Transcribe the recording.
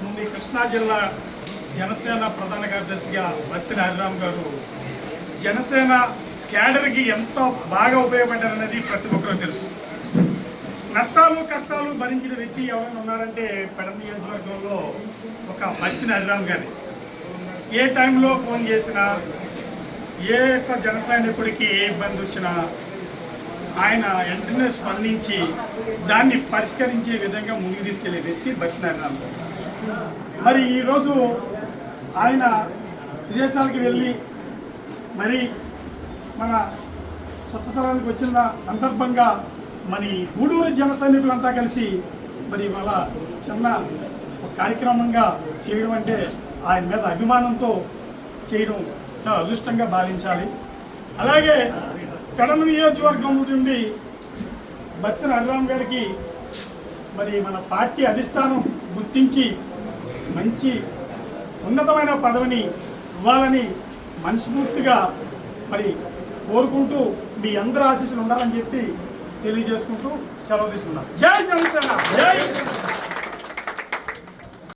ముందు కృష్ణా జిల్లా జనసేన ప్రధాన కార్యదర్శిగా బత్తిన హరిరామ్ గారు జనసేన క్యాడర్కి ఎంతో బాగా ఉపయోగపడ్డారనేది ప్రతి ఒక్కరూ తెలుసు. నష్టాలు కష్టాలు భరించిన వ్యక్తి ఎవరైనా ఉన్నారంటే పెడ నియోజకవర్గంలో ఒక బత్తిన హరిరామ్ గారి. ఏ టైంలో ఫోన్ చేసినా ఏ యొక్క జన సైనికుడికి ఏ ఇబ్బంది వచ్చినా ఆయన వెంటనే స్పందించి దాన్ని పరిష్కరించే విధంగా ముందుకు తీసుకెళ్ళే వ్యక్తి బచ్చినారాయణ మరి ఈరోజు ఆయన విదేశాలకు వెళ్ళి మరి మన స్వచ్ఛతరానికి వచ్చిన సందర్భంగా మరి గూడూరు జన సైనికులంతా కలిసి మరి ఇవాళ చిన్న కార్యక్రమంగా చేయడం అంటే ఆయన మీద అభిమానంతో చేయడం చాలా అదృష్టంగా భావించాలి. అలాగే కడమ నియోజకవర్గం నుండి బత్తిన హరిరామ్ గారికి మరి మన పార్టీ అధిష్టానం గుర్తించి మంచి ఉన్నతమైన పదవిని ఇవ్వాలని మనస్ఫూర్తిగా మరి కోరుకుంటూ మీ అందరూ ఆశీస్సులు ఉండాలని చెప్పి తెలియజేసుకుంటూ సెలవు తీసుకున్నాం జై జనసేన! జై